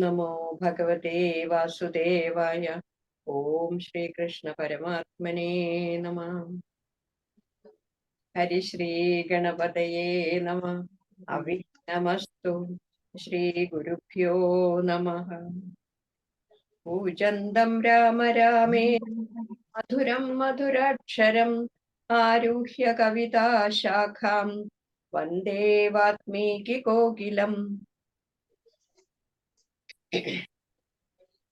നമോ ഭഗവതേ വാസുദേവായ. ഓം ശ്രീകൃഷ്ണ പരമാത്മനേ നമ. ഹരിശ്രീ ഗണപതയേ നമ. അവിഘ്നമസ്തു ശ്രീ ഗുരുഭ്യോ നമ. പൂജന്തം രാമ രാമേ. മധുരം മധുരാക്ഷരം ആരുഹ്യ കവിതാശാഖാം വന്ദേ വാത്മീകി കോകിലം.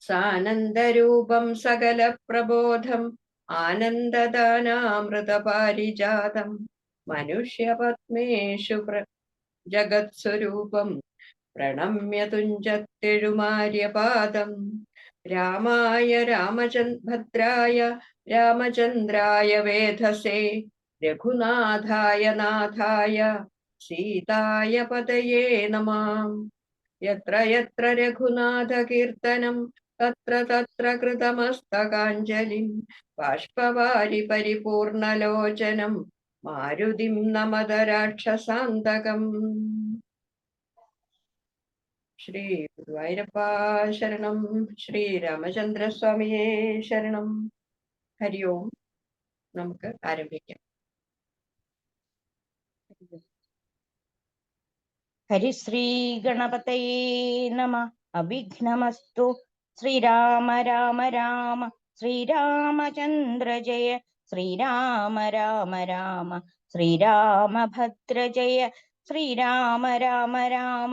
സാനന്ദരൂപം സകല പ്രബോധം. ആനന്ദദാനാമൃതപാരിജാതം മനുഷ്യപത്മേഷു ജഗത്സ്വരൂപം. പ്രണമ്യ തുഞ്ചത്തെഴുമാര്യപാദം. രാമായ രാമചന്ദ്രായ രാമചന്ദ്രായ വേധസേ രഘുനാഥായ നാഥായ സീതായ പതയേ നമാം. യത്ര യത്ര രഘുനാഥകീർത്തനം തത്ര തത്ര കൃതമസ്തകാഞ്ജലിം ബാഷ്പവാരി പരിപൂർണലോചനം മാരുതിം നമത രാക്ഷസാന്തകം ശ്രീ ഗുരുവായൂരപ്പ ശരണം ശ്രീരാമചന്ദ്രസ്വാമിയെ ശരണം. ഹരി ഓം. നമുക്ക് ആരംഭിക്കാം. ഹരിശ്രീ ഗണപതയേ നമ. അഭിഘ്നമസ്തു ശ്രീരാമ രാമ രാമ. ശ്രീരാമചന്ദ്ര ജയ. ശ്രീരാമ രാമ രാമ. ശ്രീരാമഭദ്ര ജയ. ശ്രീരാമ രാമ രാമ.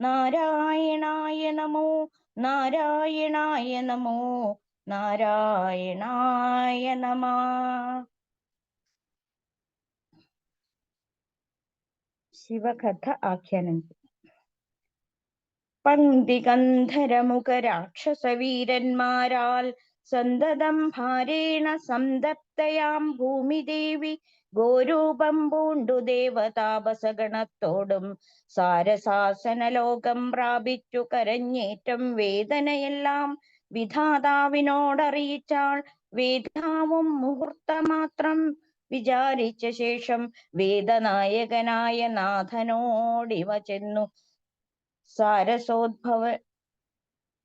നാരായണായ നമോ നാരായണായ നമോ നാരായണായ നമ. ശിവകഥ ആഖ്യാനം. പങ്ക്തികന്ധരമുഖ രാക്ഷസവീരന്മാരാൽ സന്തതം ഭാരേണ സംതപ്തയാം ഭൂമിദേവി ഗോരൂപം പൂണ്ടു ദേവതാപസഗണത്തോടും സാരസാസന ലോകം പ്രാപിച്ചു കരഞ്ഞേറ്റം വേദനയെല്ലാം വിധാതാവിനോടറിയിച്ചാൾ വേദാവും മുഹൂർത്തമാത്രം വിചാരിച്ച ശേഷം വേദനായകനായ നാഥനോടിവ ചെന്നു. സാരസോദ്ഭവ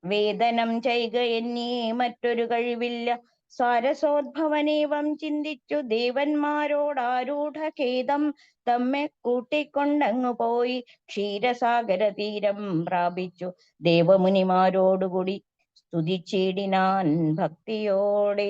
വേദനം ചെയ്യുക എന്നീ മറ്റൊരു കഴിവില്ല. സാരസോദ്ഭവനേവം ചിന്തിച്ചു ദേവന്മാരോടാരൂഢ ഖേദം തമ്മെ കൂട്ടിക്കൊണ്ടങ്ങു പോയി. ക്ഷീരസാഗര തീരം പ്രാപിച്ചു ദേവമുനിമാരോടുകൂടി സ്തുതിച്ചിടിനാൻ ഭക്തിയോടെ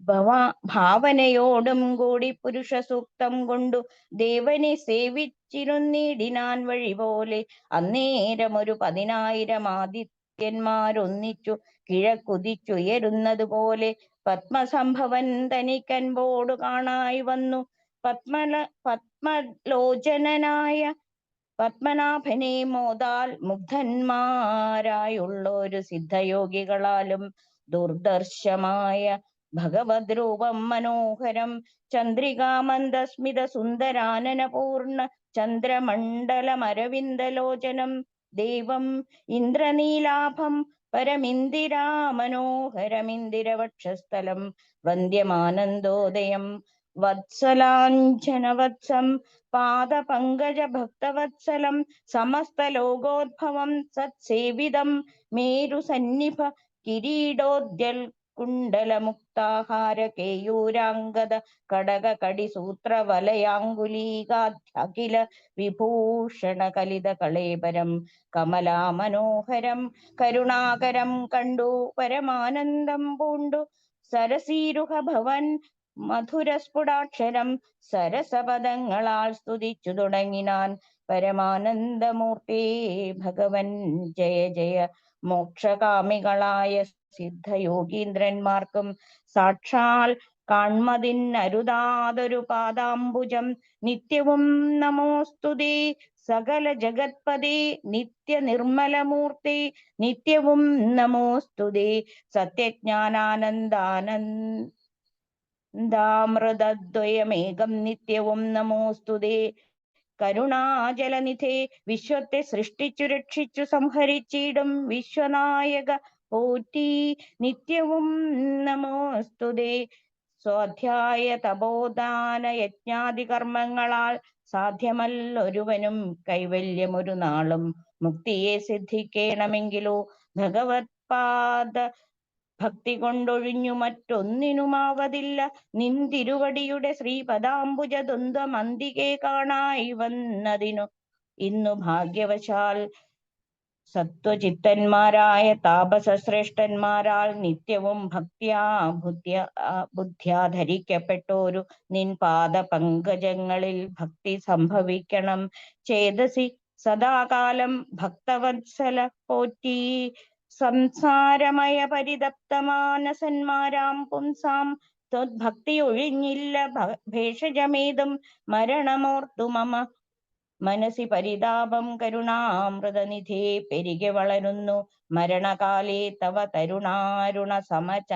ഭവാ ഭാവനയോടും കൂടി പുരുഷ സൂക്തം കൊണ്ടു ദേവനെ സേവിച്ചിരുന്നിടിനാൻ വഴി പോലെ അന്നേരം ഒരു പതിനായിരം ആദിത്യന്മാരൊന്നിച്ചു കിഴക്കുതിച്ചുയരുന്നത് പോലെ പത്മസംഭവൻ തനിക്കൻപോടു കാണായി വന്നു. പത്മല പത്മലോചനായ പത്മനാഭനെ മോദാൽ മുഗ്ധന്മാരായുള്ളൊരു സിദ്ധയോഗികളാലും ദുർദർശമായ ഭഗവത് രൂപം മനോഹരം ചന്ദ്രികാമന്ദസ്മിത സുന്ദരാനനപൂർണ ചന്ദ്രമണ്ഡലമരവിന്ദലോചനം. ദൈവം ഇന്ദ്രനീലാഭം പരമിന്ദിരാ മനോഹരമിന്ദിരവക്ഷസ്ഥലം വന്ദ്യമാനന്ദോദയം. വത്സലാഞ്ജനവത്സം പാദപങ്കജ ഭക്തവത്സലം സമസ്തലോകോദ്ഭവം സത്സേവിതം മേരുസന്നിഭ കിരീടോദ്യൽ കുണ്ടലമുക്താഹാര കേയൂരാംഗത കടക കടി സൂത്ര വലയാങ്കുലീകാഖില വിഭൂഷണ കലിത കളേബരം കമലാമനോഹരം കരുണാകരം കണ്ടു പരമാനന്ദം പൂണ്ടു സരസീരുഹ ഭവൻ മധുരസ്ഫുടാക്ഷരം സരസപദങ്ങളാൽ സ്തുതിച്ചു തുടങ്ങിനാൻ പരമാനന്ദമൂർത്തി ഭഗവൻ ജയ ജയ മോക്ഷകാമികളായ സിദ്ധയോഗീന്ദ്രന്മാർക്കും സാക്ഷാൽ കാൺമതിന്നരുതാതൊരു പാദാംബുജം. നിത്യവും നമോസ്തുതി സകല ജഗത്പതി. നിത്യ നിർമ്മലമൂർത്തി. നിത്യവും നമോസ്തുതി സത്യജ്ഞാനാനന്ദാനന്ദാമൃതദ്വയമേകം നിത്യവും നമോസ്തുതി കരുണാജലനിധേ വിശ്വത്തെ സൃഷ്ടിച്ചു രക്ഷിച്ചു സംഹരിച്ചിടും വിശ്വനായക പോറ്റി നിത്യവും നമോസ്തുതേ സ്വാധ്യായ തപോദാന യജ്ഞാദി കർമ്മങ്ങളാൽ സാധ്യമല്ലൊരുവനും കൈവല്യമൊരു നാളും. മുക്തിയെ സിദ്ധിക്കണമെങ്കിലോ ഭഗവത് പാദ ഭക്തി കൊണ്ടൊഴിഞ്ഞു മറ്റൊന്നിനുമാവതില്ല. നിന്തിരുവടിയുടെ ശ്രീപദാംബുജ ദ്വന്ദ്വമന്തികെ കാണായി വന്നതിനു ഇന്നു ഭാഗ്യവശാൽ സത്വചിത്തന്മാരായ താപസശ്രേഷ്ഠന്മാരാൽ നിത്യവും ഭക്തിയാ ബുദ്ധ്യ ബുദ്ധ്യാ ധരിക്കപ്പെട്ടോരു നിൻ പാദ പങ്കജങ്ങളിൽ ഭക്തി സംഭവിക്കണം. ചേതസി സദാകാലം ഭക്തവത്സല പോറ്റി സംസാരമയ പരിതപ്തമാനസന്മാരാം പുംസാം. ത്വദ്ഭക്തി ഒഴിഞ്ഞില്ല ഭേഷജമേതും മരണമോർത്തു മമ മനസ്സി പരിതാപം കരുണാമൃതനിധി പെരുകെ വളരുന്നു. മരണകാലേ തവ തരുണാരുണ സമച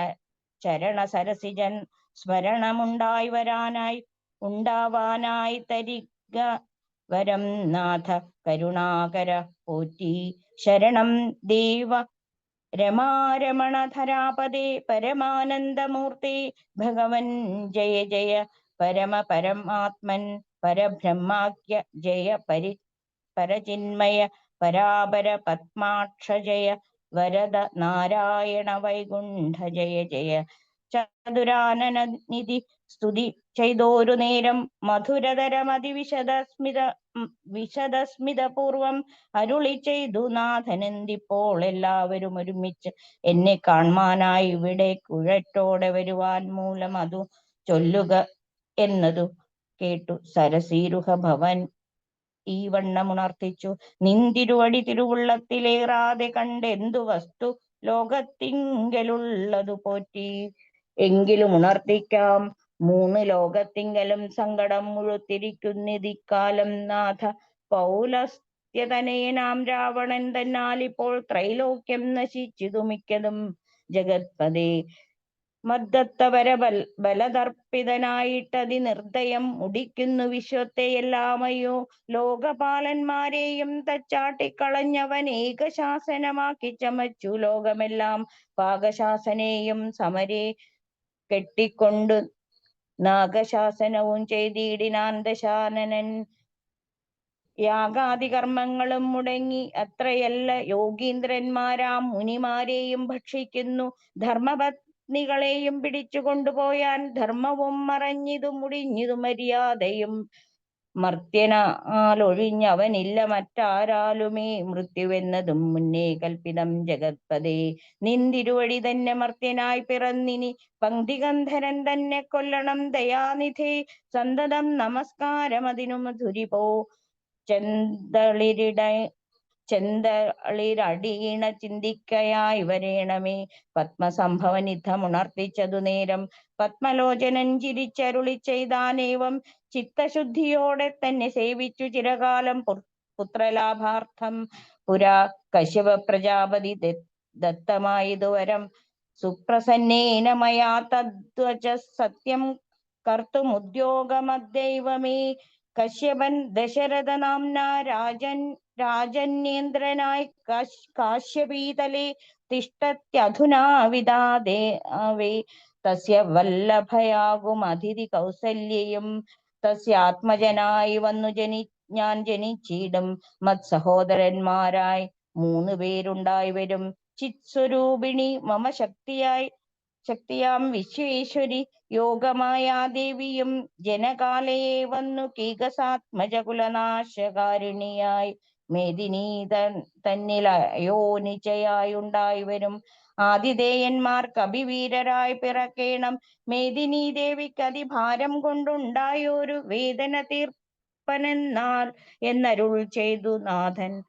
ചരണ സരസിജൻ സ്മരണമുണ്ടായി വരാനായി ഉണ്ടാവാനായി തരിക വരം നാഥ കരുണാകര പോറ്റി. ശരണം ദേവ രമാരമണധരാപദേ പരമാനന്ദമൂർത്തി. ഭഗവൻ ജയ ജയ പരമ പരമാത്മൻ പരബ്രഹ്മാഖ്യ ജയ പരി പരചിന്മയ പരാപര പത്മാക്ഷ ജയ വരദ നാരായണ വൈകുണ്ഠ ജയ ജയ. ചതുരാനന നിധി സ്തുതി ചെയ്തോരു നേരം മധുരതരമതിവിശദസ്മിത വിശദസ്മിത വിശദസ്മിതപൂർവം അരുളി ചെയ്തു നാഥനെന്തിപ്പോൾ എല്ലാവരും ഒരുമിച്ച് എന്നെ കാൺമാനായി ഇവിടെ കുഴറ്റോടെ വരുവാൻ മൂലം അതു ചൊല്ലുക എന്നതു. കേട്ടു. സരസീരുഹ ഭവൻ. ഈ വണ്ണമുണർത്തിച്ചു നിന്തിരുവടി തിരുവുള്ളത്തിലേറാതെ കണ്ടെന്തു വസ്തു ലോകത്തിങ്കലുള്ളതു പോറ്റി. എങ്കിലും ഉണർത്തിക്കാം. മൂന്ന് ലോകത്തിങ്കലും സങ്കടം മുഴുത്തിരിക്കുന്നിതിക്കാലം നാഥ. പൗലസ്ത്യതനേനാം രാവണൻ തന്നാൽ ഇപ്പോൾ ത്രൈലോക്യം നശിച്ചിതു ജഗത്പദേ മദ്ദത്തവര ബൽ ബലതർപ്പിതനായിട്ടതി നിർദ്ദയം മുടിക്കുന്നു വിശ്വത്തെയെല്ലാമയോ ലോകപാലന്മാരെയും തച്ചാട്ടിക്കളഞ്ഞവൻ ഏകശാസനമാക്കി ചമച്ചു. ലോകമെല്ലാം പാകശാസനെയും സമരെ കെട്ടിക്കൊണ്ടു നാഗശാസനവും ചെയ്തിടിനാൻ ദശാനനൻ യാഗാദി കർമ്മങ്ങളും മുടങ്ങി അത്രയല്ല യോഗീന്ദ്രന്മാരാം മുനിമാരെയും ഭക്ഷിക്കുന്നു. ധർമ്മപത്നികളെയും പിടിച്ചു കൊണ്ടുപോയാൻ ധർമ്മവും മറഞ്ഞിതു മുടിഞ്ഞിതു മര്യാദയും. മർത്യനാലൊഴിഞ്ഞവനില്ല മറ്റാരാലുമേ. മൃത്യുവെന്നതും മുന്നേ കൽപ്പിതം ജഗത്പതേ. നിന്തിരുവഴി തന്നെ മർത്യനായി പിറന്നിനി. പങ്ക്തികന്ധരൻ തന്നെ കൊല്ലണം ദയാനിധി. സന്തതം നമസ്കാരം അതിനു മധുരിപോ. ചെന്തളിരിട ചെന്തളിരടിയിണ ചിന്തിക്കയായി വരേണമേ പത്മസംഭവനിധമുണർത്തിച്ചതു നേരം പത്മലോചനൻ ചിരിച്ചരുളി ചെയ്താനേവം. ചിത്തശുദ്ധിയോടെ തന്നെ സേവിച്ചു ചിരകാലം പുത്രലാഭാർത്ഥം. പുരാ കശ്യപ പ്രജാപതി ദത്തമായതുവരം. സുപ്രസന്നേന മയാ തദ്വച സത്യം കർത്തുമുദ്യോഗമദ്ദൈവമേ കശ്യപൻ ദശരഥ നാംന രാജൻ രാജന്യേന്ദ്രനായി കാശ് കാശ്യപീതലെ തിഷ്ടത്യധുനാ വിദാദേ തസ്യ വല്ലഭയാകും അതിഥി കൗസല്യയും തസ്യ ആത്മജനായി വന്നു ജനി ഞാൻ ജനിച്ചിടും. മത് സഹോദരന്മാരായി മൂന്ന് പേരുണ്ടായി വരും. ചിത്സ്വരൂപിണി മമ ശക്തിയായി ശക്തിയാം വിശ്വേശ്വരി യോഗമായാ ദേവിയും ജനകാലയെ വന്നു കീകസാത്മജകുലനാശകാരിണിയായി. മേദിനി തൻ തന്നിലയോ ഉണ്ടായി വരും ആതിഥേയന്മാർ അഭിവീരരായി പിറക്കേണം. മേദിനി ദേവിക്ക് അതിഭാരം കൊണ്ടുണ്ടായൊരു വേദന തീർപ്പനെന്നാൽ എന്നരുൾ ചെയ്തു നാഥൻ.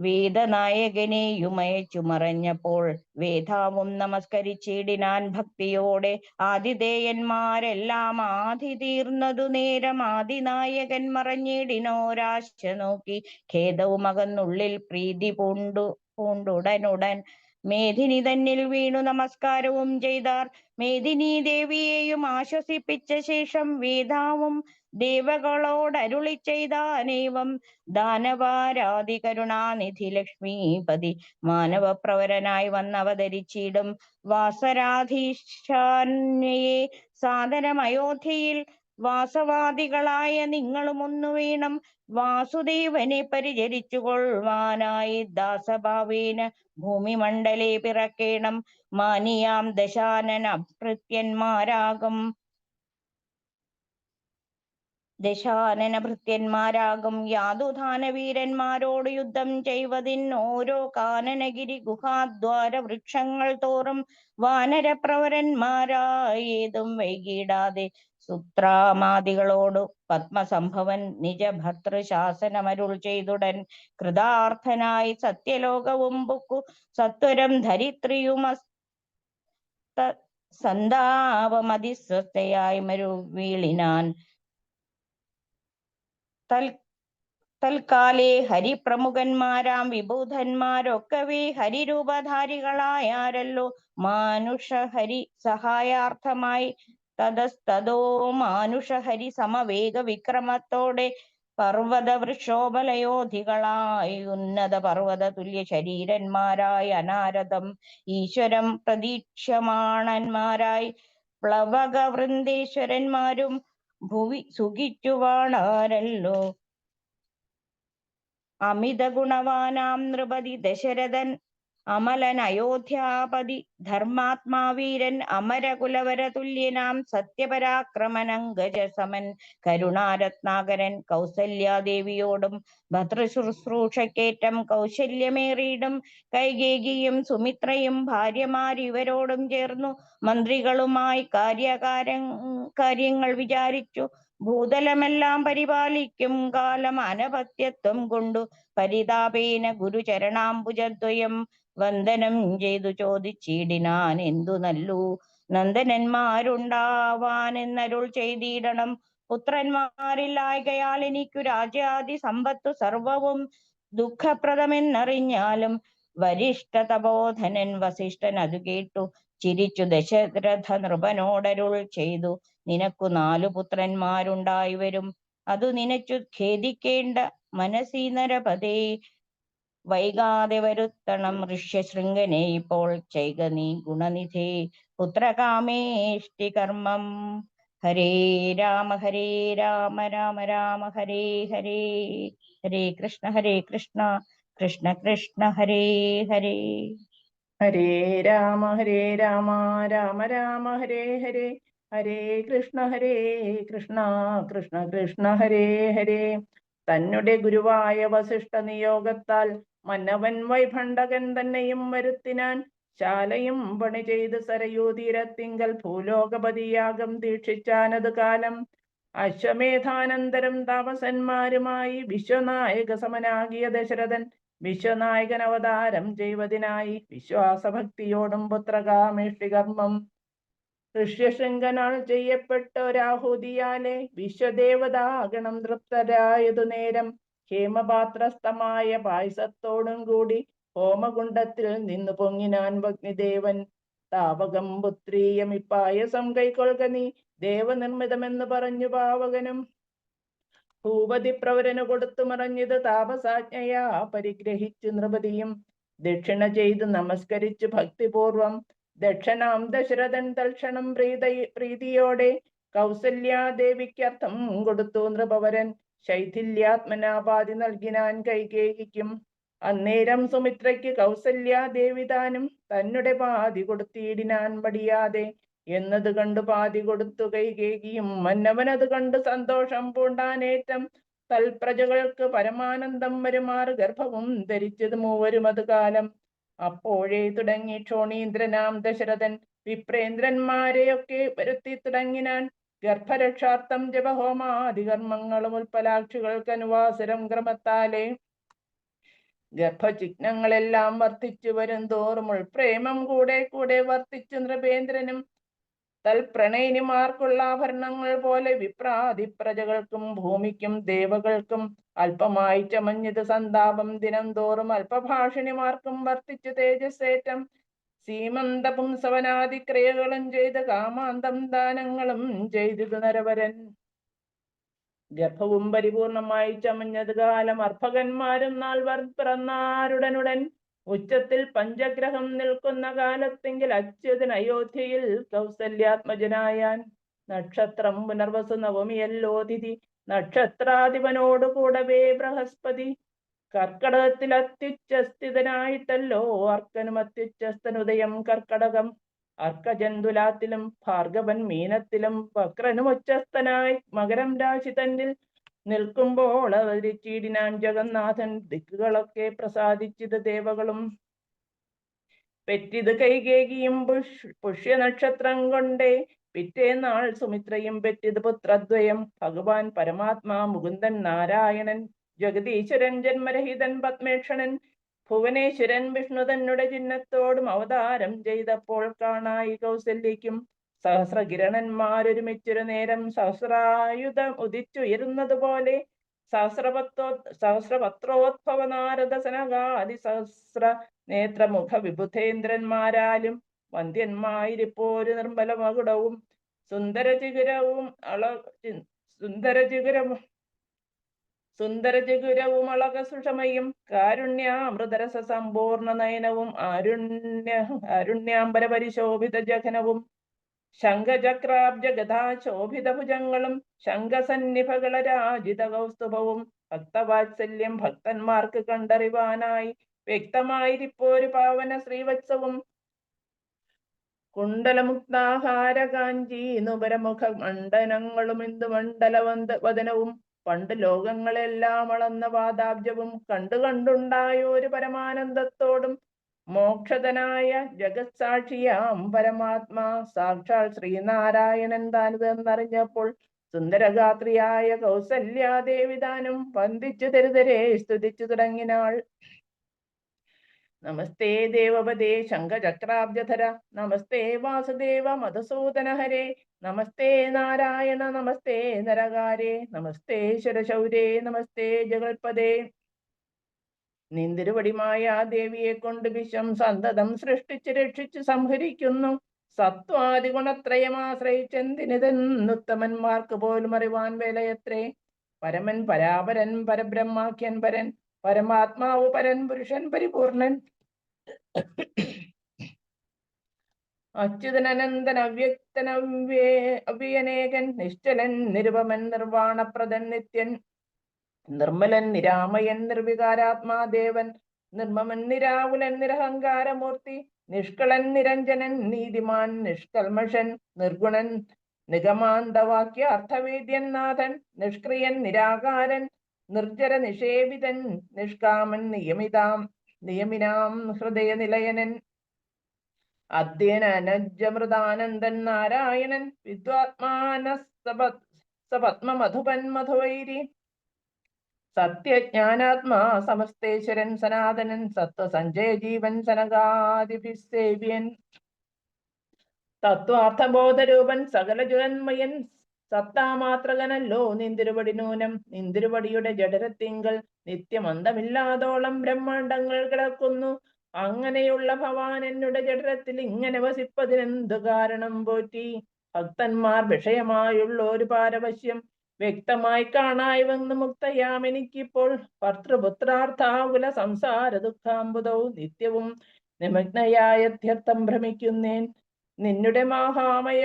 വേദനായകനെയുമയച്ചു മറഞ്ഞപ്പോൾ വേദാവും നമസ്കരിച്ചിടിനാൻ ഭക്തിയോടെ ആതിഥേയന്മാരെല്ലാം ആദി തീർന്നതു നേരം ആദിനായകൻ മറഞ്ഞിടിനോരാശ നോക്കി ഖേദവും അകന്നുള്ളിൽ പ്രീതി പൂണ്ടു പൂണ്ടുടനുടൻ മേധിനി തന്നിൽ വീണു നമസ്കാരവും ചെയ്താർ. മേദിനി ദേവിയെയും ആശ്വസിപ്പിച്ച ശേഷം വേദാവും ദേവകളോടരുളി ചെയ്താനേവം ദാനവാരാധി കരുണാനിധി ലക്ഷ്മീപതി. മാനവപ്രവരനായി വന്നവതരിച്ചിടും വാസരാധീശാന്യെ സാദരം അയോധ്യയിൽ വാസവാദികളായ നിങ്ങളും ഒന്നു വീണം വാസുദേവനെ പരിചരിച്ചു കൊള്ളുവാനായി ദാസഭാവേന ഭൂമിമണ്ഡലേ പിറക്കേണം. മാനിയാം ദശാനന ഭൃത്യന്മാരാകും ദശാനന ഭൃത്യന്മാരാകും യാതുധാന വീരന്മാരോട് യുദ്ധം ചെയ്വതിൻ ഓരോ കാനനഗിരി ഗുഹാദ്വാര വൃക്ഷങ്ങൾ തോറും വാനരപ്രവരന്മാരായേതും വൈകിടാതെ സുത്രാമാദികളോടു പത്മസംഭവൻ നിജ ഭർത്തൃശാസനമരുൾ ചെയ്തുടൻ കൃതാർത്ഥനായി സത്യലോകവും ബുക്കു സത്വരം ധരിത്രിയുമസ്ത സന്താപമതിസ്വസ്ഥയായി മരു വീളിനാൻ തൽ തൽക്കാലേ ഹരിപ്രമുഖന്മാരാം വിഭൂതന്മാരൊക്കവേ ഹരിരൂപധാരികളായാരല്ലോ? മാനുഷ ഹരി സഹായാർത്ഥമായി തതസ്തോ മാനുഷ ഹരി സമവേഗ വിക്രമത്തോടെ പർവത വൃക്ഷോപലയോധികളായി ഉന്നത പർവത തുല്യ ശരീരന്മാരായി അനാരതം ഈശ്വരം പ്രതീക്ഷമാണന്മാരായി പ്ലവക വൃന്ദേശ്വരന്മാരും ഭുവി സുഖിച്ചുവാണാരല്ലോ അമിത ഗുണവാനാം നൃപതി ദശരഥൻ അമലൻ അയോധ്യാപതി ധർമാത്മാവീരൻ അമരകുലവര തുല്യനാം സത്യപരാക്രമനങ്കജ സമൻ കരുണാരത്നാകരൻ കൗസല്യാദേവിയോടും ഭദ്രശുശ്രൂഷക്കേറ്റം കൗശല്യമേറിയിടും കൈകേകിയും സുമിത്രയും ഭാര്യമാരിവരോടും ചേർന്നു മന്ത്രികളുമായി കാര്യകാര കാര്യങ്ങൾ വിചാരിച്ചു. ഭൂതലമെല്ലാം പരിപാലിക്കും കാലം അനപത്യത്വം കൊണ്ടു. പരിതാപേന ഗുരുചരണാംബുജദ്വയം വന്ദനം ചെയ്തു ചോദിച്ചിടിനാൻ എന്തു നല്ലു? നന്ദനന്മാരുണ്ടാവാൻ എന്നരുൾ ചെയ്തിടണം. പുത്രന്മാരില്ലായകയാൽ എനിക്കു രാജ്യാദി സമ്പത്തു സർവവും ദുഃഖപ്രദമെന്നറിഞ്ഞാലും വരിഷ്ഠ തപോധനൻ വസിഷ്ഠൻ അത് കേട്ടു. ചിരിച്ചു ദശരഥ നൃപനോടരുൾ ചെയ്തു. നിനക്കു നാലു പുത്രന്മാരുണ്ടായി വരും. അതു നിനച്ചു ഖേദിക്കേണ്ട മനസീ നരപതേ വൈകാതെ വരുത്തണം ഋഷ്യശൃംഗനെ ഇപ്പോൾ ചെയ്ക നീ ഗുണനിധി. പുത്രകാമേഷ്ടി കർമ്മം. ഹരേ രാമ ഹരേ രാമ രാമ രാമ ഹരേ ഹരേ ഹരേ കൃഷ്ണ ഹരേ കൃഷ്ണ കൃഷ്ണ കൃഷ്ണ ഹരേ ഹരേ. ഹരേ രാമ ഹരേ രാമ രാമ രാമ ഹരേ ഹരേ ഹരേ കൃഷ്ണ ഹരേ കൃഷ്ണ കൃഷ്ണ കൃഷ്ണ ഹരേ ഹരേ. തന്നുടെ ഗുരുവായ വസിഷ്ഠ നിയോഗത്താൽ മന്നവൻ വൈഭണ്ഡകൻ തന്നെയും വരുത്തിനാൻ ശാലയും പണി ചെയ്ത് സരയൂ തീരത്തിങ്കൽ ഭൂലോകപതിയാകം ദീക്ഷിച്ചാനത് കാലം. അശ്വമേധാനന്തരം താപസന്മാരുമായി വിശ്വനായക സമനാകിയ ദശരഥൻ വിശ്വനായകൻ അവതാരം ചെയ്വതിനായി വിശ്വാസഭക്തിയോടും പുത്രകാമേഷ്ടി കർമ്മം ഋഷ്യശൃംഗനാൽ ചെയ്യപ്പെട്ട ഒരാഹുതിയാലെ വിശ്വദേവതാഗണം തൃപ്തരായതു നേരം ഹേമപാത്രസ്ഥമായ പായസത്തോടും കൂടി ഹോമകുണ്ടത്തിൽ നിന്നു പൊങ്ങിനാൻ ഭഗ്നിദേവൻ താപകം പുത്രീയം ഇപ്പായസം കൈക്കൊള്ളുക നീ ദേവനിർമ്മിതമെന്ന് പറഞ്ഞു പാവകനും. ഭൂപതി പ്രവരന് കൊടുത്തു മറഞ്ഞത് താപസാജ്ഞയാ പരിഗ്രഹിച്ചു നൃപതിയും. ദക്ഷിണ ചെയ്ത് നമസ്കരിച്ചു ഭക്തിപൂർവം. ദക്ഷണാം ദശരഥൻ തൽക്ഷണം പ്രീത പ്രീതിയോടെ കൗസല്യാദേവിക്കർത്ഥം കൊടുത്തു നൃപവരൻ. ശൈഥില്യാത്മനാപാതി നൽകിനാൻ കൈകേയിക്കും അന്നേരം സുമിത്രയ്ക്ക് കൗസല്യാദേവി താനും തന്നെ പാതി കൊടുത്തിടിനാൻ പടിയാതെ എന്നത് കണ്ടു പാതി കൊടുത്തു കൈകേകിയും. മന്നവനത് കണ്ട് സന്തോഷം പൂണ്ടാനേറ്റം. തൽപ്രജകൾക്ക് പരമാനന്ദം വരുമാർ ഗർഭവും ധരിച്ചത് മൂവരും അത് കാലം. അപ്പോഴേ തുടങ്ങി ക്ഷോണീന്ദ്രനാം ദശരഥൻ വിപ്രേന്ദ്രന്മാരെയൊക്കെ വരുത്തി തുടങ്ങിനാൻ ഗർഭരക്ഷാർത്ഥം ജപഹോമാദികർമ്മങ്ങളും ഉൽപ്പലാക്ഷികൾക്ക് അനുവാസരം ക്രമത്താലേ ഗർഭചിഹ്നങ്ങളെല്ലാം വർദ്ധിച്ചു വരും തോറും ഉൾപ്രേമം കൂടെ കൂടെ വർദ്ധിച്ചു നൃപേന്ദ്രനും തൽപ്രണയിനിമാർക്കുള്ള ആഭരണങ്ങൾ പോലെ വിപ്രാതി പ്രജകൾക്കും ഭൂമിക്കും ദേവകൾക്കും അല്പമായി ചമഞ്ഞത് സന്താപം ദിനം തോറും അല്പഭാഷിണിമാർക്കും വർദ്ധിച്ചു തേജസ്സേറ്റം സീമന്ത പുംസവനാദി ചെയ്ത കാമാന്തം ദാനങ്ങളും ചെയ്തത് നരവരൻ. ഗർഭവും പരിപൂർണമായി ചമഞ്ഞത് കാലം അർഭകന്മാരും നാൾ വർ പിറന്നാരുടനുടൻ ഉച്ചത്തിൽ പഞ്ചഗ്രഹം നിൽക്കുന്ന കാലത്തെങ്കിൽ അച്യുതൻ അയോധ്യയിൽ കൗസല്യാത്മജനായാൻ. നക്ഷത്രം പുനർവസു നവമിയല്ലോ തിഥി നക്ഷത്രാധിപനോടുകൂടവേ ബൃഹസ്പതി. കർക്കടകത്തിൽ അത്യുച്ചസ്ഥിതനായിട്ടല്ലോ അർക്കനും അത്യുച്ചസ്ഥനുദയം കർക്കടകം. അർക്കജന്തുലാത്തിലും ഭാർഗവൻ മീനത്തിലും വക്രനും ഉച്ചസ്ഥനായി. മകരം രാശി തന്നിൽ നിൽക്കുമ്പോൾ അവതരിച്ചിടിനാൻ ജഗന്നാഥൻ ദിക്കുകളൊക്കെ പ്രസാദിച്ചത് ദേവകളും. പെറ്റിത് കൈകേകിയും പുഷ് പുഷ്യ നക്ഷത്രം കൊണ്ടേ പിറ്റേന്നാൾ സുമിത്രയും പെറ്റിത് പുത്രദ്വയം. ഭഗവാൻ പരമാത്മാ മുകുന്ദൻ നാരായണൻ ജഗദീശ്വരൻ ജന്മരഹിതൻ പത്മേക്ഷണൻ ഭുവനേശ്വരൻ വിഷ്ണു തന്നുടെ ചിഹ്നത്തോടും അവതാരം ചെയ്തപ്പോൾ കാണായി കൗസല്യയ്ക്കും സഹസ്രകിരണന്മാരൊരുമിച്ചൊരു നേരം സഹസ്രായുധം ഉദിച്ചുയരുന്നതുപോലെ സഹസ്രപത്രോ സഹസ്രപത്രോദ്ഭവ നാരദ സനകാദി സഹസ്ര നേത്രമുഖ വിബുധേന്ദ്രന്മാരാലും വന്ധ്യന്മായിരിപ്പോരു നിർമ്മല മകുടവും സുന്ദരചിഗുരവും അള സുന്ദരചിഗുരവും അളക സുഷമയും കാരുണ്യാമൃതരസ സമ്പൂർണ നയനവും ആരുണ്യ അരുണ്യാംബര പരിശോഭിത ജഘനവും ശംഖചക്രാബ്ജ ഗതാശോഭിത ഭുജങ്ങളും ശംഖസന്നിഭകള രാജിത കൗസ്തുഭവും ഭക്തവാത്സല്യം ഭക്തന്മാർക്ക് കണ്ടറിവാനായി വ്യക്തമായിരിപ്പോരു പാവന ശ്രീവത്സവും. കുണ്ടലമുക്താഹാര കാഞ്ചി നുപരമുഖ മണ്ഡനങ്ങളും ഇന്ദു വദനവും പണ്ട് ലോകങ്ങളെല്ലാം അളന്ന പാദാബ്ജവും കണ്ടു കണ്ടുണ്ടായ ഒരു പരമാനന്ദത്തോടും മോക്ഷതനായ ജഗത്സാക്ഷിയാം പരമാത്മാ. സാക്ഷാൽ ശ്രീനാരായണൻ താനിതെന്നറിഞ്ഞപ്പോൾ സുന്ദരഗാത്രിയായ കൗസല്യാദേവിതാനും വന്ദിച്ചു തെരുതരെ സ്തുതിച്ചു തുടങ്ങിനാൾ. നമസ്തേ ദേവപദേ ശങ്കചക്രാബ്ജധര നമസ്തേ വാസുദേവ മധുസൂദന ഹരേ നമസ്തേ നാരായണ നമസ്തേ നരകാരേ. നമസ്തേ ശരശൗരേ നമസ്തേ ജഗൽപദേ നിന്തിരുവടിമായ ദേവിയെ കൊണ്ട് വിശം സന്തതം സൃഷ്ടിച്ച് രക്ഷിച്ച് സംഹരിക്കുന്നു. സത്വാദി ഗുണത്രയമാശ്രയിച്ചെന്തിനിതെന്നുത്തമന്മാർക്ക് പോലും അറിവാൻ വേലയത്രേ. പരമൻ പരാപരൻ പരബ്രഹ്മാഖ്യൻ പരൻ പരമാത്മാവ് പരൻ പുരുഷൻ പരിപൂർണൻ. അച്യുതനനന്ദൻ അവ്യക്തൻ അവ്യേ അവ്യനേകൻ നിശ്ചലൻ നിരുപമൻ നിർവാണപ്രദൻ നിത്യൻ. നിർമ്മലൻ നിരാമയൻ നിർവികാരാത്മാദേവൻ നിർമ്മമൻ നിരാകുലൻ നിരഹങ്കാരമൂർത്തി. നിഷ്കളൻ നിരഞ്ജനൻ നീതിമാൻ നിഷ്കൽമഷൻ നിർഗുണൻ. നിഗമാന്തവാക്യ അർത്ഥവേദ്യൻ നാഥൻ. നിഷ്ക്രിയൻ നിരാകാരൻ. നിർജര നിഷേവിതൻ നിഷ്കാമൻ നിയമിതാം നിയമിനാം ഹൃദയ നിലയനൻ അധ്യയന അനജമൃതാനന്ദൻ നാരായണൻ വിദ്വാത്മാന സപത്മ മധുപൻ മധുവൈരി. സത്യജ്ഞാനാത്മാ സമസ്തേശ്വരൻ സനാതനൻ സത്വസഞ്ജയ ജീവൻ സനകാദിഭിസേവ്യൻ. തത്വാർത്ഥബോധരൂപൻ സകല ജഗന്മയൻ സത്താമാത്രകനല്ലോ നിന്തിരുവടി നൂനം. നിന്തിരുവടിയുടെ ജഠരത്തിങ്കൽ നിത്യമന്തമില്ലാതോളം ബ്രഹ്മാണ്ടങ്ങൾ കിടക്കുന്നു. അങ്ങനെയുള്ള ഭവാൻ എന്നുടെ ജഠരത്തിൽ ഇങ്ങനെ വസിപ്പതിനെന്തു കാരണം പോറ്റി? ഭക്തന്മാർ വിഷയമായുള്ള ഒരു പാരവശ്യം വ്യക്തമായി കാണായി വന്ന് മുക്തയാം എനിക്കിപ്പോൾ. ഭർത്തൃപുത്രാർത്ഥാകുല സംസാര ദുഃഖാമ്പുതവും നിത്യവും നിമഗ്നയായത്യർത്ഥം ഭ്രമിക്കുന്നേൻ. നിന്നുടെ മഹാമയ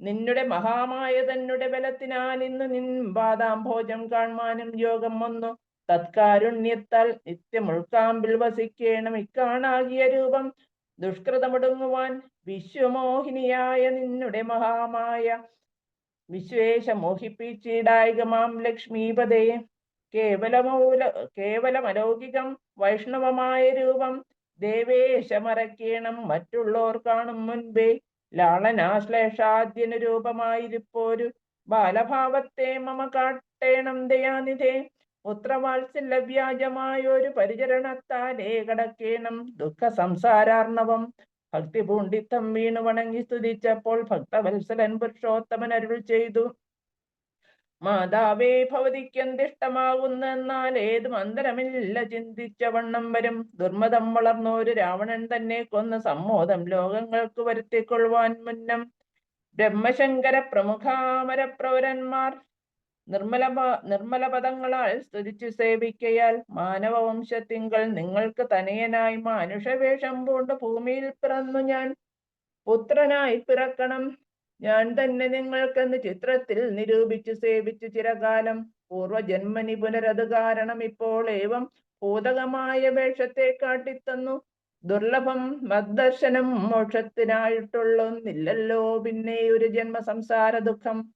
നിന്നുടെ മഹാമായ തന്നെ ബലത്തിനാൽ ഇന്ന് നിൻ പാദാംഭോജം കാണുവാനും യോഗം വന്നു. തത്കാരുണ്യത്താൽ നിത്യമുൾക്കാമ്പിൽ വസിക്കേണം ഇക്കാണാകിയ രൂപം. ദുഷ്കൃതമൊടുങ്ങുവാൻ വിശ്വമോഹിനിയായ നിന്നുടെ മഹാമായ വിശ്വേശ മോഹിപ്പിച്ചിടായികമാം ലക്ഷ്മീപതേ. കേവലമൂല കേവലമലൗകികം വൈഷ്ണവമായ രൂപം. ദേവേശമറക്കേണം മറ്റുള്ളവർ കാണും മുൻപേ. ലാളനാശ്ലേഷാദ്യനു രൂപമായിരിപ്പോരു ബാലഭാവത്തെ മമ കാട്ടേണം ദയാനിധേ. പുത്രവാത്സല്യ വ്യാജമായൊരു പരിചരണത്താലേ കടക്കേണം ദുഃഖ സംസാരാർണവം ഭക്തി പൂണ്ഡിത്തം വീണു വണങ്ങി സ്തുതിച്ചപ്പോൾ ഭക്തവത്സലൻ പുരുഷോത്തമൻ അരുൾ ചെയ്തു. മാതാവേ ഭവതിക്കെന്തിഷ്ടമാകുന്നെന്നാൽ ഏത് മന്ദരമില്ല ചിന്തിച്ച വണ്ണം വരും. ദുർമതം വളർന്നൊരു രാവണൻ തന്നെ കൊന്ന് സമ്മോദം ലോകങ്ങൾക്ക് വരുത്തിക്കൊള്ളുവാൻ മുന്നം ബ്രഹ്മശങ്കര പ്രമുഖാമരപ്രവരന്മാർ നിർമ്മല നിർമ്മല പദങ്ങളാൽ സ്തുതിച്ചു സേവിക്കയാൽ മാനവവംശത്തിങ്കൾ നിങ്ങൾക്ക് തനയനായി മാനുഷവേഷം പൂണ്ട് ഭൂമിയിൽ പിറന്നു ഞാൻ. പുത്രനായി പിറക്കണം. ഞാൻ തന്നെ നിങ്ങൾക്കെന്ന് ചിത്രത്തിൽ നിരൂപിച്ചു സേവിച്ചു ചിരകാലം. പൂർവജന്മനി പുനരത് കാരണം ഇപ്പോൾ ഏവം ഭൂതകമായ വേഷത്തെ കാട്ടിത്തന്നു. ദുർലഭം മദ്ദർശനം മോക്ഷത്തിനായിട്ടുള്ളൊന്നില്ലല്ലോ. പിന്നെ ഒരു ജന്മ സംസാര ദുഃഖം.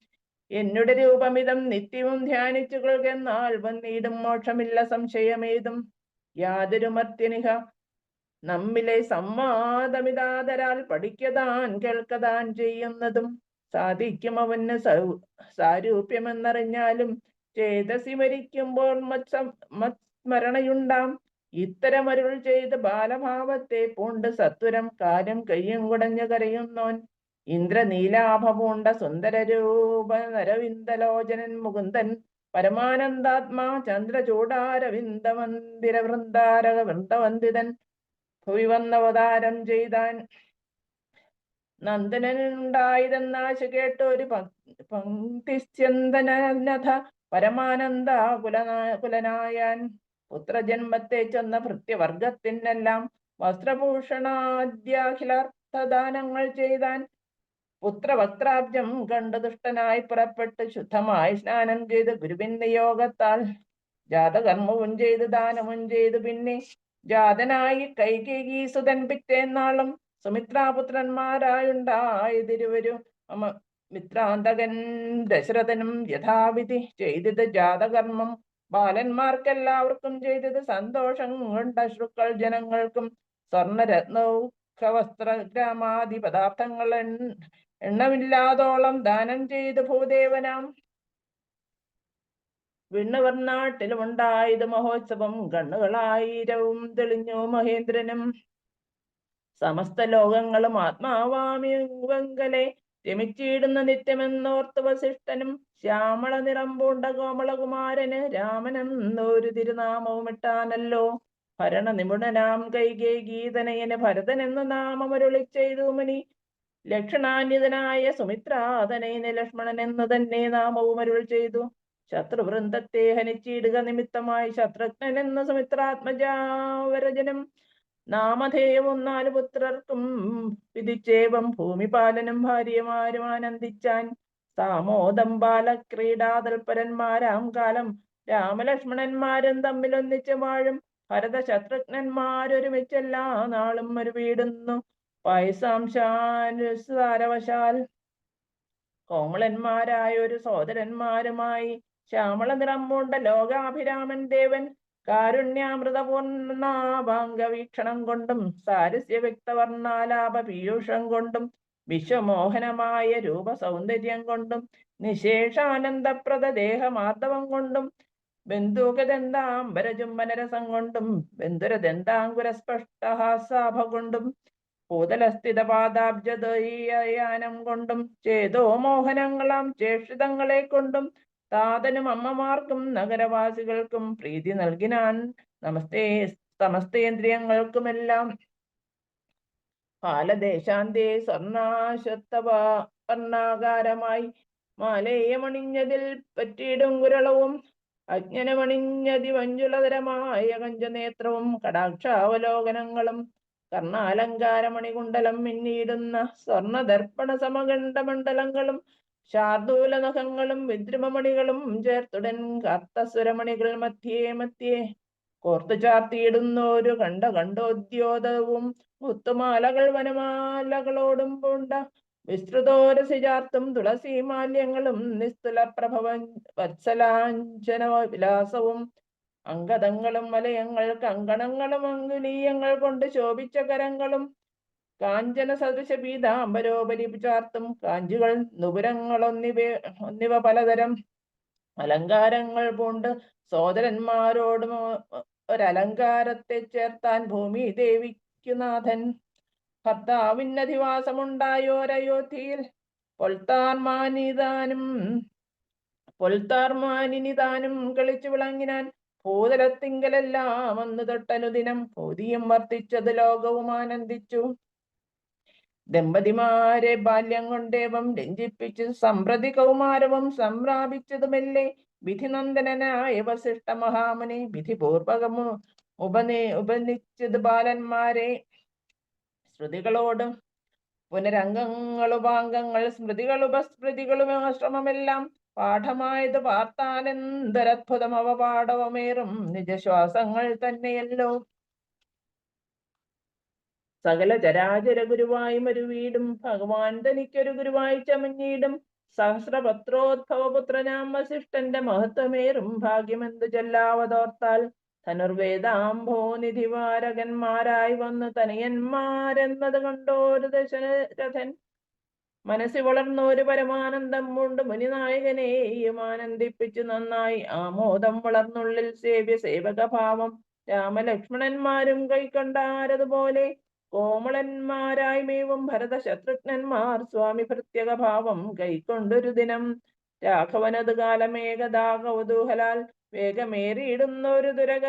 എന്നുടെ രൂപമിതം നിത്യവും ധ്യാനിച്ചു കൊള്ളുകെന്നാൽ വന്നിടും മോക്ഷമില്ല സംശയമേതും. യാതൊരു മർത്യനിഹ നമ്മിലെ സംവാദമിതാതരാൽ പഠിക്കതാൻ കേൾക്കതാൻ ചെയ്യുന്നതും സാധിക്കും അവന് സാരൂപ്യമെന്നറിഞ്ഞാലും ചേതസി മരിക്കുമ്പോൾ മത്സം- മത്സ്മരണയുണ്ടാം. ഇത്തരമരുൾ ചെയ്ത് ബാലഭാവത്തെ പൂണ്ട് സത്വരം കാര്യം കയ്യും കുടഞ്ഞു കരയുന്നോൻ ഇന്ദ്രനീലാഭ പൂണ്ട സുന്ദരരൂപ നരവിന്ദലോചനൻ മുകുന്ദൻ പരമാനന്ദാത്മാ ചന്ദ്രചൂടാരവിന്ദമന്ദിര വൃന്ദാരക വൃന്ദവന്ദിതൻ ഭുവി വന്നവതാരം ചെയ്താൻ നന്ദനുണ്ടായതെന്നാശ കേട്ട ഒരു പങ്ക്തിസ്യന്തനഥ പരമാനന്ദ കുലനാ കുലനായാൻ. പുത്രജന്മത്തെ ചെന്ന ഭൃത്യവർഗത്തിനെല്ലാം വസ്ത്രഭൂഷണാദ്യാഖിലാർത്ഥദാനങ്ങൾ ചെയ്താൻ പുത്രവക്രാബ്ജം കണ്ടു ദുഷ്ടനായി പുറപ്പെട്ട് ശുദ്ധമായി സ്നാനം ചെയ്ത് ഗുരുവിന്റെ യോഗത്താൽ ജാതകർമ്മവും ചെയ്ത് ദാനവും ചെയ്ത് പിന്നെ ജാതനായി കൈകേകി സുതൻ പിറ്റേന്നാളും സുമിത്രാപുത്രന്മാരായുണ്ടായതിരുവരും അമ മിത്രാന്തകൻ ദശരഥനും യഥാവിധി ചെയ്തത് ജാതകർമ്മം. ബാലന്മാർക്കെല്ലാവർക്കും ചെയ്തത് സന്തോഷം കൊണ്ട് അശ്രുക്കൾ ജനങ്ങൾക്കും സ്വർണരത്നവും ഗ്രാമാദി പദാർത്ഥങ്ങൾ എണ്ണമില്ലാതോളം ദാനം ചെയ്ത് ഭൂദേവനാം വിണ്ണവർനാട്ടിലും ഉണ്ടായത് മഹോത്സവം കണ്ണുകളായിരവും തെളിഞ്ഞു മഹേന്ദ്രനും. സമസ്ത ലോകങ്ങളും ആത്മാവാമി വെങ്കലെ രമിച്ചിടുന്ന നിത്യമെന്നോർത്ത് വസിഷ്ഠനും ശ്യാമള നിറം പൂണ്ട കോമളകുമാരന് രാമനെന്നൊരു തിരുനാമവും ഇട്ടാനല്ലോ. ഭരണ നിപുണനാം കൈകേ ഗീതനയന് ഭരതൻ എന്ന മുനി. ലക്ഷണാന്യതനായ സുമിത്രാതനയന് ലക്ഷ്മണൻ എന്ന് തന്നെ നാമവും അരുൾ ചെയ്തു. ശത്രുവൃന്ദത്തെ ഹനിച്ചിടുക നിമിത്തമായി ശത്രുഘ്നൻ എന്ന സുമിത്രാത്മജാവരജനം. നാമധേയവും നാല് പുത്രർക്കും വിധിച്ചേവം. ഭൂമിപാലനും ഭാര്യമാരും ആനന്ദിച്ചാൻ സാമോദം ബാലക്രീഡാതൽപരന്മാരാം കാലം. രാമലക്ഷ്മണന്മാരും തമ്മിൽ ഒന്നിച്ച് വാഴും. ഭരത ശത്രുഘ്നന്മാരൊരുമിച്ചെല്ലാ നാളും ഒരു വീടുന്നു. പായസാംശാനുസാരവശാൽ കോമളന്മാരായ ഒരു സോദരന്മാരുമായി ശ്യാമള നിറം പൂണ്ട ലോകാഭിരാമൻ ദേവൻ കാരുണ്യാമൃതപൂർണാഭാംഗവീക്ഷണം കൊണ്ടും സാരസ്യ വ്യക്തവർണാലാപ പീയൂഷം കൊണ്ടും വിശ്വമോഹനമായ രൂപ സൗന്ദര്യം കൊണ്ടും നിശേഷാനന്ദപ്രദ ദേഹമാർദ്ദവം കൊണ്ടും ബന്ധുകദന്താംബരചുംബനരസം കൊണ്ടും ബന്ധുരദന്താങ്കുരസ്പഷ്ടഹാസാഭ കൊണ്ടും ഭൂതലസ്ഥിത പാദാബ്ജദയാനം കൊണ്ടും ചേതോ മോഹനങ്ങളാം ചേഷിതങ്ങളെ കൊണ്ടും താതനും അമ്മമാർക്കും നഗരവാസികൾക്കും പ്രീതി നൽകിനാൻ നമസ്തേ സമസ്തേന്ദ്രിയങ്ങൾക്കുമെല്ലാം പാലദേശാന്തേ സ്വർണാശത്തവ വർണാകാരമായി മാലേയമണിഞ്ഞതിൽ പറ്റിയിടും കുരളവും അജ്ഞനമണിഞ്ഞതി വഞ്ചുലതരമായ കഞ്ചനേത്രവും കടാക്ഷാവലോകനങ്ങളും കർണാലങ്കാരമണികുണ്ടലം മിന്നിയിടുന്ന സ്വർണദർപ്പണ സമകണ്ഠമണ്ഡലങ്ങളും ശാർദൂല നഖങ്ങളും വിദ്രുമമണികളും ചേർത്തുടൻ കർത്തസ്വരമണികൾ മധ്യേ മധ്യേ. കോർത്തു ചാർത്തിയിടുന്നോരു കണ്ട കണ്ടോദ്യോതവും മുത്തുമാലകൾ വനമാലകളോടും പൂണ്ട. വിസ്തൃതോരസി ചാർത്തും തുളസി മാല്യങ്ങളും നിസ്തുല പ്രഭവ വത്സലാഞ്ചന വിലാസവും. അങ്കദങ്ങളും വലയങ്ങൾ കങ്കണങ്ങളും അങ്കുലീയങ്ങൾ കൊണ്ട് ശോഭിച്ച കരങ്ങളും കാഞ്ചന സദൃശ പീതാംബരോപരി ചാർത്തും കാഞ്ചികൾ നുപുരങ്ങൾ ഒന്നിവ ഒന്നിവ പലതരം അലങ്കാരങ്ങൾ പൂണ്ട്. സോദരന്മാരോടും ഒരലങ്കാരത്തെ ചേർത്താൻ ഭൂമി ദേവിക്കു നാഥൻ. ഭർത്താവിന്നധിവാസമുണ്ടായോരയോധ്യയിൽ പൊൽത്താർമാനിതാനും പൊൽത്താർമാനിനിതാനും കളിച്ചു വിളങ്ങിനാൻ ഭൂതലത്തിങ്കലെല്ലാം അന്ന് തൊട്ടനുദിനം ഭൂതിയും വർദ്ധിച്ചത് ലോകവും ആനന്ദിച്ചു. ദമ്പതിമാരെ ബാല്യം കൊണ്ടേവം രഞ്ജിപ്പിച്ച് സമ്പ്രതി കൗമാരവും സംപ്രാപിച്ചതുമല്ലേ വിധിനന്ദനായ വസിഷ്ഠ മഹാമുനി വിധിപൂർവകമു ഉപനി ഉപനിച്ചത് ബാലന്മാരെ. ശ്രുതികളോടും പുനരംഗങ്ങളുപാംഗങ്ങൾ സ്മൃതികളുപസ്മൃതികളും ആശ്രമമെല്ലാം. പാഠമായത് വാർത്താനന്തരത്ഭുതം അവ പാഠവമേറും. നിജശ്വാസങ്ങൾ തന്നെയല്ലോ. സകല ചരാചര ഗുരുവായി ഒരു വീടും ഭഗവാൻ തനിക്കൊരു ഗുരുവായി ചമഞ്ഞീടും. സഹസ്രപത്രോദ്ഭവ പുത്രനാം വസിഷ്ഠന്റെ മഹത്വമേറും. ഭാഗ്യമെന്തു ചൊല്ലാവതോർത്താൽ ധനുർവേദാംഭോ നിധിവാരകന്മാരായി വന്ന്. തനയന്മാരെന്നത് കണ്ടോരു ദശരഥൻ? മനസ്സിൽ വളർന്നൊരു പരമാനന്ദം കൊണ്ട് മുനിനായകനെയും ആനന്ദിപ്പിച്ചു നന്നായി. ആമോദം വളർന്നുള്ളിൽ സേവ്യ സേവകഭാവം രാമലക്ഷ്മണന്മാരും കൈക്കൊണ്ടാരതുപോലെ കോമളന്മാരായി മേവും ഭരത ശത്രുഘ്നന്മാർ സ്വാമി പ്രത്യേക ഭാവം കൈക്കൊണ്ടൊരു ദിനം. രാഘവനത് കാലമേകദാ കൗതൂഹലാൽ വേഗമേറിയിടുന്ന ഒരു തുരക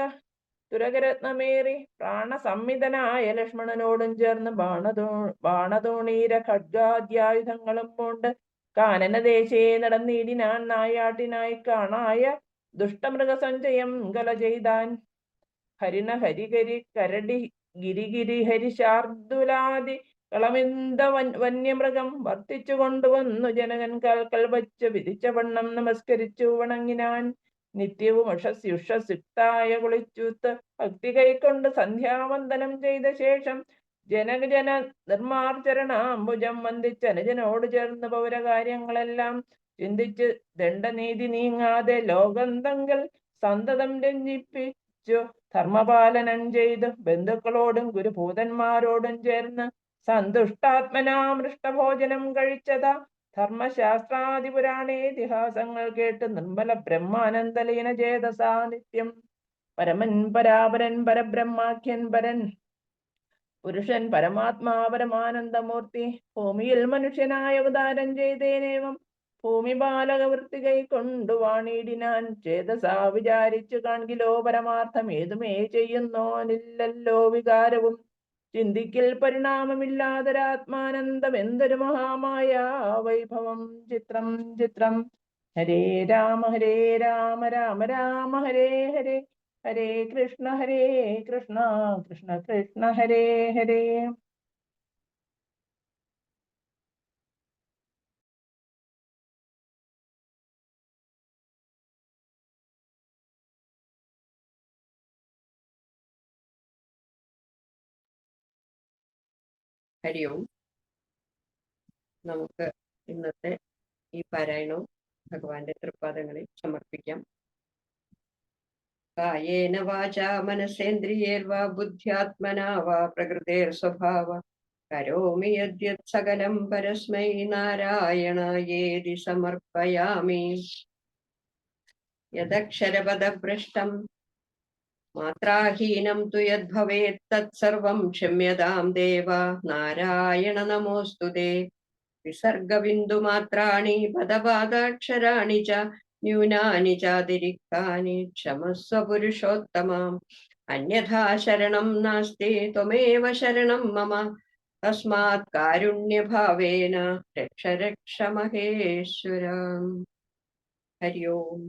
തുരകരത്നമേറി പ്രാണസംമിതനായ ലക്ഷ്മണനോടും ചേർന്ന് ബാണതോ ബാണതോണീര ഖഡ്ഗാദ്യായുധങ്ങളും കൊണ്ട് കാനനദേശേ നടന്നിടിനാൻ നായാട്ടിനായി കാണായ ദുഷ്ടമൃഗസഞ്ചയം ഗല ചെയ്താൻ. ഹരിണ ഹരികരി കരടി ഗിരിഗിരി ഹരിശാർദുലാദി കളമിന്ത വന്യമൃഗം വർത്തിച്ചു കൊണ്ടുവന്നു ജനകൻ കാൽക്കൽ വച്ച് വിധിച്ച വണ്ണം നമസ്കരിച്ചു വണങ്ങിനാൻ. നിത്യവും ഉഷസ്യുഷസിക്തായ കുളിച്ചൂത്ത് ഭക്തി കൈക്കൊണ്ട് സന്ധ്യാവന്ദനം ചെയ്ത ശേഷം ജനജന നിർമാർജരണാംബുജം വന്ദിച്ച് അനുജനോട് ചേർന്ന് പൗരകാര്യങ്ങളെല്ലാം ചിന്തിച്ച് ദണ്ഡനീതി നീങ്ങാതെ ലോകന്തങ്കൽ സന്തതം രഞ്ജിപ്പിച്ചു. ധർമ്മപാലനം ചെയ്ത് ബന്ധുക്കളോടും ഗുരുഭൂതന്മാരോടും ചേർന്ന് സന്തുഷ്ടാത്മനാമൃഷ്ടഭോജനം കഴിച്ചതാ ധർമ്മശാസ്ത്രാദിപുരാണേതിഹാസങ്ങൾ കേട്ട് നിർമ്മല ബ്രഹ്മാനന്ദലീന ചേതസാ നിത്യം പരമൻ പരാപരൻ പരബ്രഹ്മാഖ്യൻ പരൻ പുരുഷൻ പരമാത്മാ പരമാനന്ദമൂർത്തി ഭൂമിയിൽ മനുഷ്യനായ അവതാരം ചെയ്തേനേവം ഭൂമി ബാലകവൃത്തി കൊണ്ടു വാണിടിനാൻ ചേതസാ വിചാരിച്ചു കാൺകിലോ പരമാർത്ഥം ഏതുമേ ചെയ്യുന്നോനില്ലല്ലോ വികാരവും. ചിന്തിക്കൽ പരിണാമമില്ലാതൊരാത്മാനന്ദം എന്തൊരു മഹാമായ വൈഭവം. ചിത്രം ചിത്രം. ഹരേ രാമ ഹരേ രാമ രാമ രാമ ഹരേ ഹരേ. ഹരേ കൃഷ്ണ ഹരേ കൃഷ്ണ കൃഷ്ണ കൃഷ്ണ ഹരേ ഹരേ. ഹരി ഓം നമുക്ക് ഇന്നത്തെ ഈ പാരായണവും ഭഗവാന്റെ തൃപ്പാദങ്ങളിൽ സമർപ്പിക്കാം. കായേന വാച മനസേന്ദ്രിയേർവാ ബുദ്ധ്യാത്മനാ വാ പ്രകൃതേർ സ്വഭാവ. കരോമി യദ്യത് സകലം പരസ്മൈ നാരായണായേതി സമർപ്പയാമി. യദക്ഷരപദഭ്രഷ്ടം മാത്രാഹീനം തു യദ്ഭവേത് തത്സർവം ക്ഷമ്യതാം ദേവ നാരായണ നമോസ്തുതേ വിസർഗബിന്ദുമാത്രാണി പദപാദാക്ഷരാണി ച ന്യൂനാനി ചാതിരിക്താനി ക്ഷമസ്വ പുരുഷോത്തമാം അന്യഥാ ശരണം നാസ്തി ത്വമേവ ശരണം മമ തസ്മാത് കാരുണ്യഭാവേന രക്ഷ രക്ഷ മഹേശ്വര ഹരി ഓം